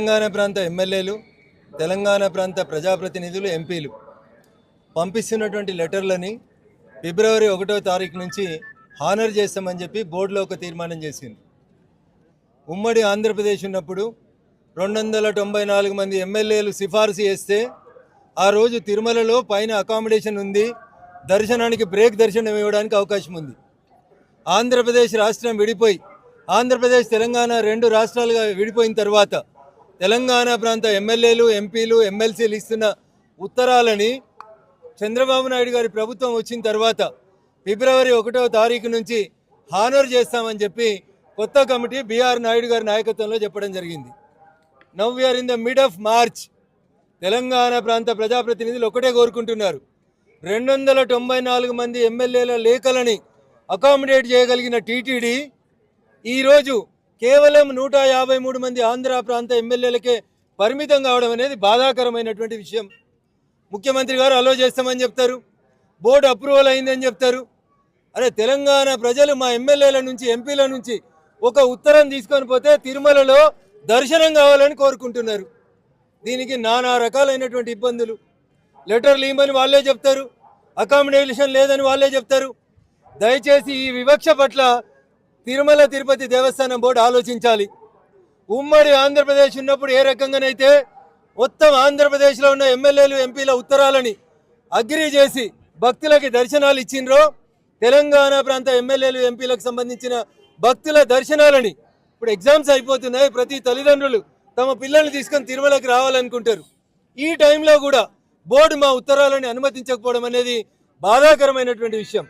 తెలంగాణ ప్రాంత ఎమ్మెల్యేలు తెలంగాణ ప్రాంత ప్రజాప్రతినిధులు ఎంపీలు. పంపిస్తున్నటువంటి లెటర్లని ఫిబ్రవరి ఒకటో తారీఖు నుంచి హానర్ చేస్తామని చెప్పి బోర్డులో ఒక తీర్మానం చేసింది. ఉమ్మడి ఆంధ్రప్రదేశ్ ఉన్నప్పుడు రెండు వందల తొంభై నాలుగు మంది ఎమ్మెల్యేలు సిఫార్సు చేస్తే ఆ రోజు తిరుమలలో పైన అకామిడేషన్ ఉంది దర్శనానికి బ్రేక్ దర్శనం ఇవ్వడానికి అవకాశం ఉంది. ఆంధ్రప్రదేశ్ రాష్ట్రం విడిపోయి ఆంధ్రప్రదేశ్ తెలంగాణ రెండు రాష్ట్రాలుగా విడిపోయిన తర్వాత తెలంగాణ ప్రాంత ఎమ్మెల్యేలు ఎంపీలు ఎమ్మెల్సీలు ఇస్తున్న ఉత్తరాలని చంద్రబాబు నాయుడు గారి ప్రభుత్వం వచ్చిన తర్వాత ఫిబ్రవరి ఒకటో తారీఖు నుంచి హానర్ చేస్తామని చెప్పి కొత్త కమిటీ బీఆర్ నాయుడు గారి నాయకత్వంలో చెప్పడం జరిగింది. Now we're in the mid of March Telangana ప్రాంత ప్రజాప్రతినిధులు ఒకటే కోరుకుంటున్నారు. రెండు వందల తొంభై నాలుగు మంది ఎమ్మెల్యేల లేఖలని అకామిడేట్ చేయగలిగిన టీటీడీ ఈరోజు కేవలం నూట యాభై మూడు మంది ఆంధ్ర ప్రాంత ఎమ్మెల్యేలకే పరిమితం కావడం అనేది బాధాకరమైనటువంటి విషయం. ముఖ్యమంత్రి గారు అలో చేస్తామని చెప్తారు. బోర్డు అప్రూవల్ అయిందని చెప్తారు. అరే తెలంగాణ ప్రజలు మా ఎమ్మెల్యేల నుంచి ఎంపీల నుంచి ఒక ఉత్తరం తీసుకొని పోతే తిరుమలలో దర్శనం కావాలని కోరుకుంటున్నారు. దీనికి నానా రకాలైనటువంటి ఇబ్బందులు. లెటర్లు ఇవ్వమని వాళ్ళే చెప్తారు. అకామిడేషన్ లేదని వాళ్ళే చెప్తారు. దయచేసి ఈ వివక్ష పట్ల తిరుమల తిరుపతి దేవస్థానం బోర్డు ఆలోచించాలి. ఉమ్మడి ఆంధ్రప్రదేశ్ ఉన్నప్పుడు ఏ రకంగానైతే మొత్తం ఆంధ్రప్రదేశ్లో ఉన్న ఎమ్మెల్యేలు ఎంపీల ఉత్తరాలని అగ్రి చేసి భక్తులకి దర్శనాలు ఇచ్చిండ్రో తెలంగాణ ప్రాంత ఎమ్మెల్యేలు ఎంపీలకు సంబంధించిన భక్తుల దర్శనాలని ఇప్పుడు ఎగ్జామ్స్ అయిపోతున్నాయి. ప్రతి తల్లిదండ్రులు తమ పిల్లల్ని తీసుకొని తిరుమలకి రావాలనుకుంటారు. ఈ టైంలో కూడా బోర్డు మా ఉత్తరాలని అనుమతించకపోవడం అనేది బాధాకరమైనటువంటి విషయం.